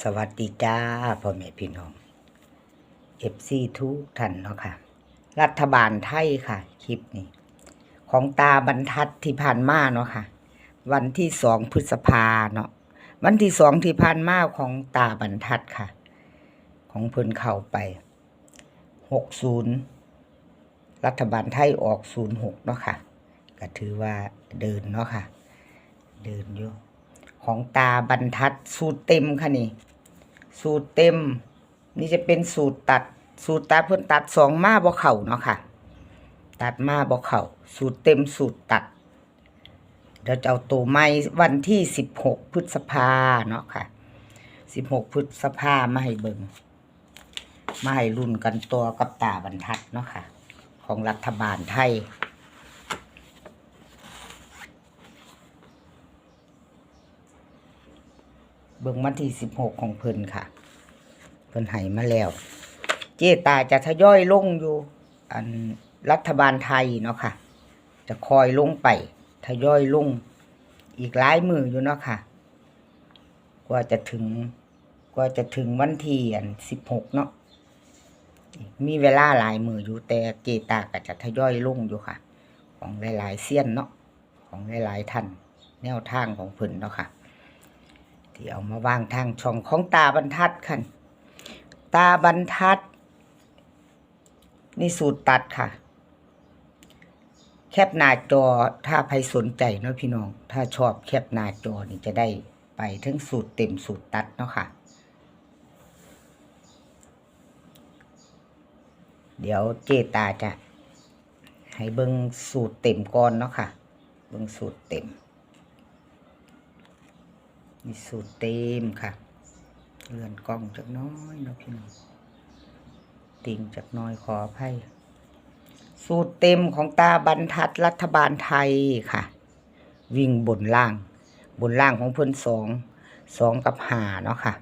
สวัสดีจ้าพ่อแม่พี่น้องเอฟซีทุกท่านเนาะค่ะ รัฐบาลไทยค่ะ คลิปนี้ ของตาบรรทัดที่ผ่านมาเนาะค่ะ วันที่สองพฤษภาเนาะวันที่สองที่ผ่านมาของตาบรรทัดค่ะ ของเพิ่นเข้าไปหกศูนย์รัฐบาลไทยออกศูนย์หกเนาะค่ะก็ถือว่าเดินเนาะค่ะ เดินอยู่ ของตาบรรทัด สูตรเต็มค่ะนี่ สูตรเต็ม นี่จะเป็นสูตรตัด สูตรตัดเพิ่นตัดสองมาบ่เข่าเนาะค่ะ ตัดมาบ่เข่าสูตรเต็มสูตรตัดเดี๋ยวจะเอาตัวไม้วันที่สิบหกพฤษภาเนาะค่ะสิบหกพฤษภามาให้เบิงมาให้รุ่นกันตัวกับตาบรรทัดเนาะค่ะ ของรัฐบาลไทย เบิ่งวันที่สิบหกของเพิ่นค่ะ เพิ่นให้มาแล้ว เจตาจะทยอยลงอยู่ อันรัฐบาลไทยเนาะค่ะ จะคอยลงไปทยอยลง อีกหลายมืออยู่เนาะค่ะ กว่าจะถึง กว่าจะถึงวันที่อันสิบหกเนาะมีเวลาหลายมืออยู่แต่เจตาก็จะทยอยลงอยู่ค่ะ ของหลายๆเสี้ยนเนาะของหลายๆท่านแนวทางของเพิ่นเนาะค่ะ ที่เอามาวางทางช่องของตาบรรทัดคันตาบรรทัด นี่สูตรตัดค่ะ แคปหน้าจอถ้าใครสนใจเนาะพี่น้อง ถ้าชอบแคปหน้าจอนี่จะได้ไปทั้งสูตรเต็มสูตรตัดเนาะค่ะ เดี๋ยวเจตาจะให้เบิ่งสูตรเต็มก่อนเนาะค่ะ เบิ่งสูตรเต็ม นี่สูตรเต็มค่ะ เลื่อนกล้องจากน้อยนะพี่น้องติ่งจากน้อยขออภัยสูตรเต็มของตาบรรทัดรัฐบาลไทยค่ะ วิ่งบนล่าง บนล่างของเพิ่นสองสองกับหาเนาะค่ะ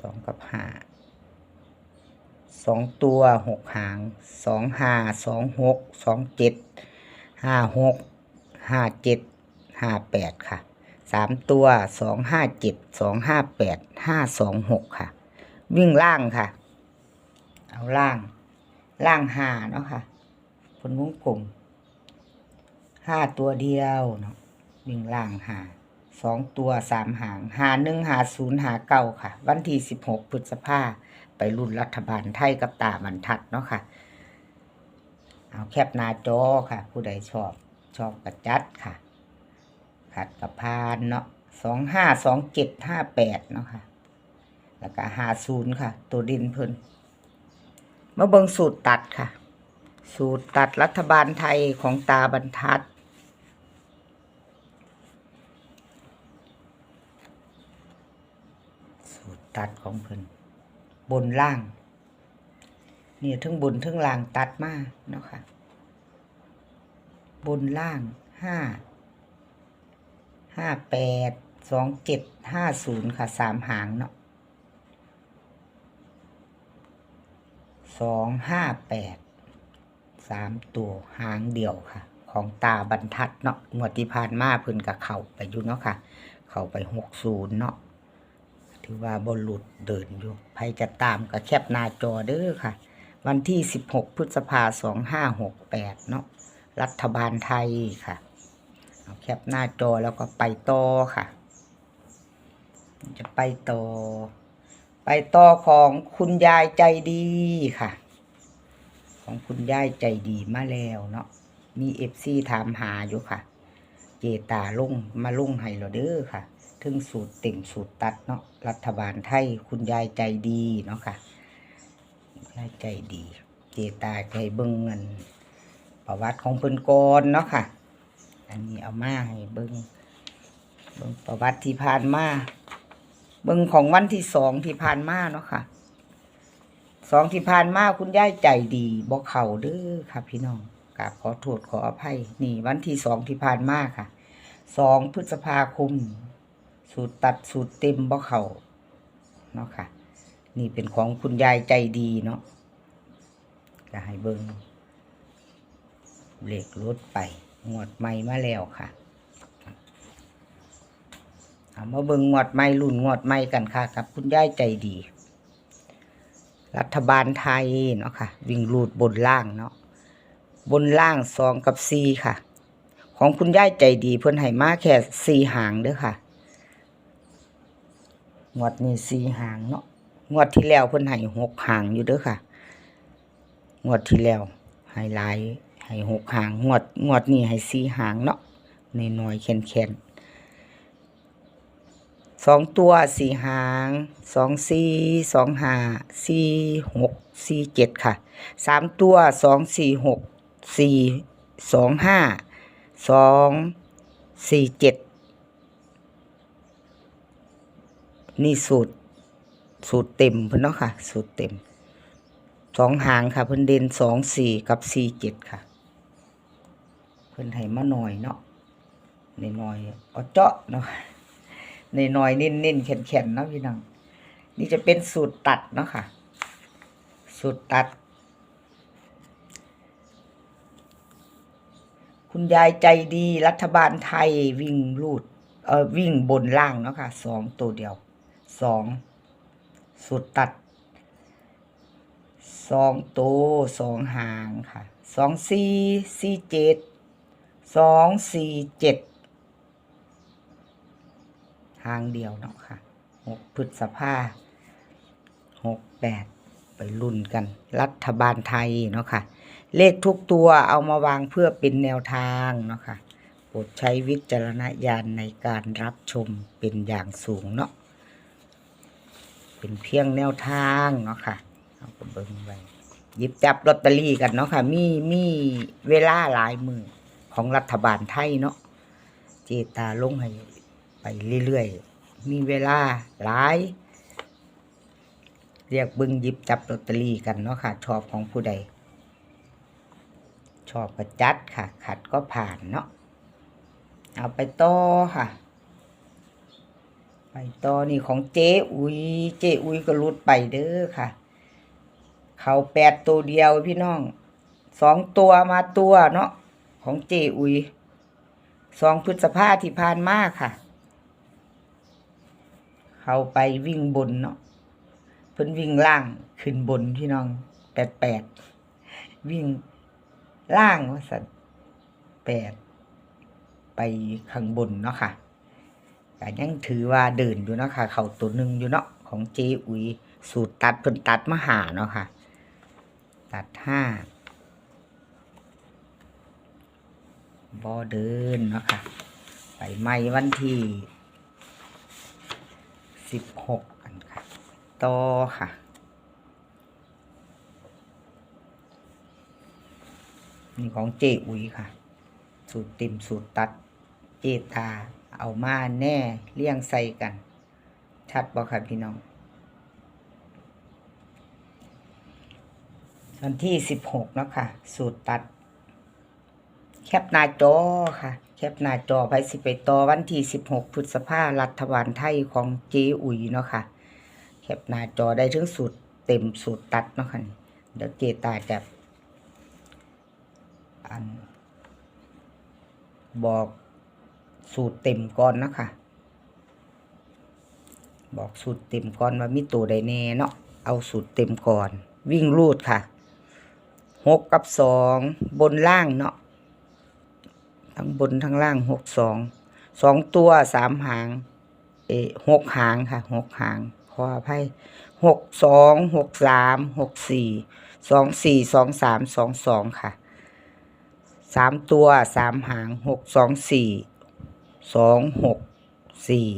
สองกับหาสองตัวหกหางสองห้าสองหกสองเจ็ดห้าหกห้าเจ็ดห้าแปดค่ะ สามตัวสองห้าเจ็ดสองห้าแปดห้าสองหกค่ะ วิ่งล่างค่ะ เอาล่าง ล่างหาเนาะค่ะผลวงกลมห้าตัวเดียวเนาะวิ่งล่างหาสองตัวสามหางหาหนึ่งหาศูนย์หาเก้าค่ะ วันที่สิบหกพฤษภาไปรุ่นรัฐบาลไทยกับตาบรรทัดเนาะค่ะ เอาแคปหน้าจอค่ะ ผู้ใดชอบชอบกระจัดค่ะ ขัดกับพานเนาะสองห้าสองเจ็ดห้าแปดเนาะค่ะ แล้วก็หาศูนย์ค่ะ ตัวดินเพิ่นมาเบิงสูตรตัดค่ะ สูตรตัดรัฐบาลไทยของตาบรรทัดสูตรตัดของเพิ่นบนล่างนี่ทั้งบนทั้งล่างตัดมาเนาะค่ะ บนล่างห้า ห้าแปดสองเจ็ดห้าศูนย์ค่ะสามหางเนาะสองห้าแปดสามตัวหางเดียวค่ะ ของตาบรรทัดเนาะงวดที่ผ่านมาเพิ่นกับเข่าไปอยู่เนาะค่ะ เข้าไปหกศูนย์เนาะถือว่าบอลลุดเดินอยู่ใครจะตามกับแคปหน้าจอเด้อค่ะ วันที่สิบหกพฤษภาสองห้าหกแปดเนาะรัฐบาลไทยค่ะ แคปหน้าจอแล้วก็ไปต่อค่ะ จะไปต่อ ไปต่อของคุณยายใจดีค่ะ ของคุณยายใจดีมาแล้วเนาะ มีเอฟซีถามหาอยู่ค่ะ เจตาลุ่งมาลุ่งให้เราเด้อค่ะ ถึงสูตรเต็มสูตรตัดเนาะ รัฐบาลไทยคุณยายใจดีเนาะค่ะ ยายใจดี เจตาใจเบิ่งเงินประวัติของเพิ่นก่อนเนาะค่ะ อันนี้เอามาให้เบิงเบิงประวัติที่ผ่านมา เบิงของวันที่สองที่ผ่านมาเนาะค่ะ สองที่ผ่านมาคุณยายใจดีบอกเข่าเด้อค่ะ พี่น้องกราบขอโทษขออภัย นี่ วันที่สองที่ผ่านมาค่ะ สองพฤษภาคม สูตรตัดสูตรเต็มบอกเข่าเนาะค่ะ นี่เป็นของคุณยายใจดีเนาะก็ให้เบิงเลขรถไป งวดใหม่มาแล้วค่ะ เอามาเบิ่งงวดใหม่รุ่นงวดใหม่กันค่ะกับคุณยายใจดี รัฐบาลไทยเนาะค่ะ วิ่งรูดบนล่างเนาะบนล่างสองกับสี่ค่ะ ของคุณยายใจดีเพิ่นให้มาแค่สี่หางเด้อค่ะงวดนี้สี่หางเนาะงวดที่แล้วเพิ่นให้หกหางอยู่เด้อค่ะงวดที่แล้วให้หลาย ให้หกหางงวดงวดนี้ให้สี่หางเนาะในน้อยแข็งแข็งๆสองตัวสี่หางสองสี่สองห้าสี่หกสี่เจ็ดค่ะสามตัวสองสี่หกสี่สองห้าสองสี่เจ็ดนี่สูตรสูตรเต็มเพิ่นเนาะค่ะ สูตรเต็มสองหางค่ะเพิ่นเด่นสองสี่กับสี่เจ็ดค่ะ พิ่นให้มาหน่อยเนาะในหน้อยเอาเจาะเนาะในหน้อยๆเน้นๆแข็งเนาะพี่น้องนี่จะเป็นสูตรตัดเนาะค่ะ สูตรตัด คุณยายใจดีรัฐบาลไทยวิ่งลูดเออวิ่งบนล่างเนาะค่ะสองตัวเดียวสองสูตรตัดสองตัวสองหางค่ะสองสี่สี่เจ็ด สองสี่เจ็ดหางเดียวเนาะค่ะหกพฤษภาหกแปดไปรุ่นกัน รัฐบาลไทยเนาะค่ะ เลขทุกตัวเอามาวางเพื่อเป็นแนวทางเนาะค่ะโปรดใช้วิจารณญาณในการรับชมเป็นอย่างสูงเนาะเป็นเพียงแนวทางเนาะค่ะเอาไปเบิ่งไว้หยิบจับลอตเตอรี่กันเนาะค่ะ มีมีเวลาหลายมือ ของรัฐบาลไทยเนาะเจตาลงให้ไปเรื่อยๆ มีเวลาหลาย เรียกบิ่งหยิบจับลอตเตอรี่กันเนาะค่ะ ชอบของผู้ใด ชอบก็จัดค่ะ ขัดก็ผ่านเนาะเอาไปต่อค่ะ ไปต่อนี่ของเจ๊อุยเจ๊อุยก็รุดไปเด้อค่ะ เขาแปดตัวเดียวพี่น้องสองตัวมาตัวเนาะ ของเจอุยสองพฤษภาที่ผ่านมาค่ะ เขาไปวิ่งบนเนาะเพิ่นวิ่งล่างขึ้นบนพี่น้องแปดแปดวิ่งล่างว่าสันแปดไปข้างบนเนาะค่ะก็ยังถือว่าเดินอยู่เนาะค่ะ เขาตัวหนึ่งอยู่เนาะของเจอุยสูตรตัดเพิ่นตัดมาหาเนาะค่ะ ตัดห้า บอเดินเนาะค่ะ ไปไม่วันที่สิบหกกันค่ะ ต่อค่ะนี่ของเจอุ๋ยค่ะ สูตรเต็มสูตรตัด เจตา เอามาแน่เลี่ยงใส่กัน ชัดบ่ค่ะพี่น้อง วันที่สิบหกเนาะค่ะ สูตรตัด แคปหน้าจอค่ะ แคปหน้าจอไปสิไปต่อวันที่สิบหกพฤษภารัฐบาลไทยของเจอุ๋ยเนาะค่ะ แคปหน้าจอได้ถึงสูตรเต็มสูตรตัดเนาะค่ะเดี๋ยวเจตาจะอัน บอกสูตรเต็มก่อนนะคะบอกสูตรเต็มก่อนว่ามีตัวใดแน่เนาะเอาสูตรเต็มก่อน วิ่งรูดค่ะหกกับสองบนล่างเนาะ ทั้งบนทั้งล่างหกสองสองตัวสามหาง เอหกหางค่ะหกหาง ขออภัยหกสองหกสามหกสี่สองสี่สองสามสองสองค่ะสามตัวสามหางหกสองสี่สองหกสี่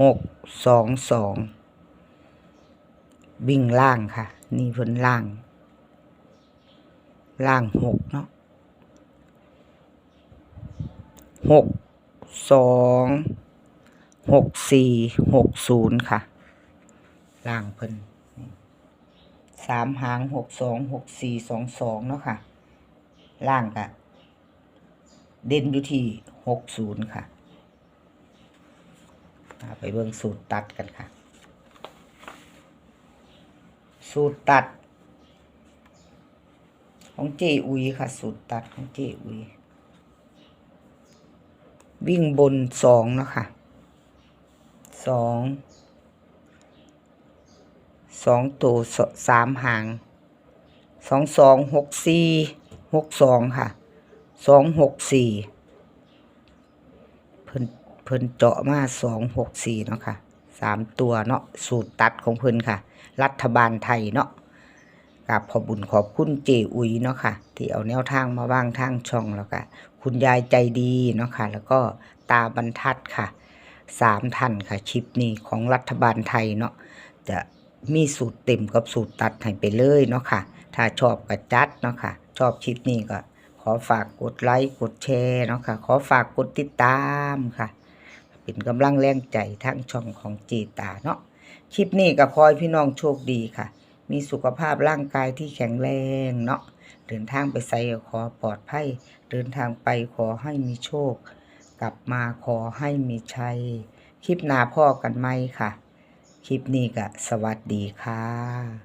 หกสองสองวิ่งล่างค่ะ นี่เพิ่นล่าง ล่างหกเนาะ หกสองหกสี่หกศูนย์ค่ะ ล่างเพิ่นสามหางหกสองหกสี่สองสองเนาะค่ะ ล่างกะเด่นอยู่ที่หกศูนย์ค่ะ ไปเบิ่งสูตรตัดกันค่ะ สูตรตัด ของเจอุยค่ะ สูตรตัดของเจอุย วิ่งบนสองเนาะค่ะสองสองตัวสสามหางสองสองหกสี่หกสองค่ะสองหกสี่เพิ่นเพิ่นเจาะมาสองหกสี่เนาะค่ะสามตัวเนาะสูตรตัดของเพิ่นค่ะ รัฐบาลไทยเนาะ กับขอบุญขอบคุณเจอุยเนาะค่ะ ที่เอาแนวทางมาว่างทางช่องแล้วก็คุณยายใจดีเนาะค่ะ แล้วก็ตาบรรทัดค่ะสามท่านค่ะชิปนี้ของรัฐบาลไทยเนาะจะมีสูตรเต็มกับสูตรตัดให้ไปเลยเนาะค่ะ ถ้าชอบก็จัดเนาะค่ะ ชอบคลิปนี้ก็ขอฝากกดไลค์กดแชร์เนาะค่ะ ขอฝากกดติดตามค่ะ เป็นกำลังแรงใจทั้งช่องของจีตาเนาะคลิปนี้ก็ขอให้พี่น้องโชคดีค่ะ มีสุขภาพร่างกายที่แข็งแรงเนาะเดินทางไปไสก็ขอปลอดภัย เดินทางไปขอให้มีโชค กลับมาขอให้มีชัย คลิปหน้าพ่อกันไหมค่ะ คลิปนี้ก็สวัสดีค่ะ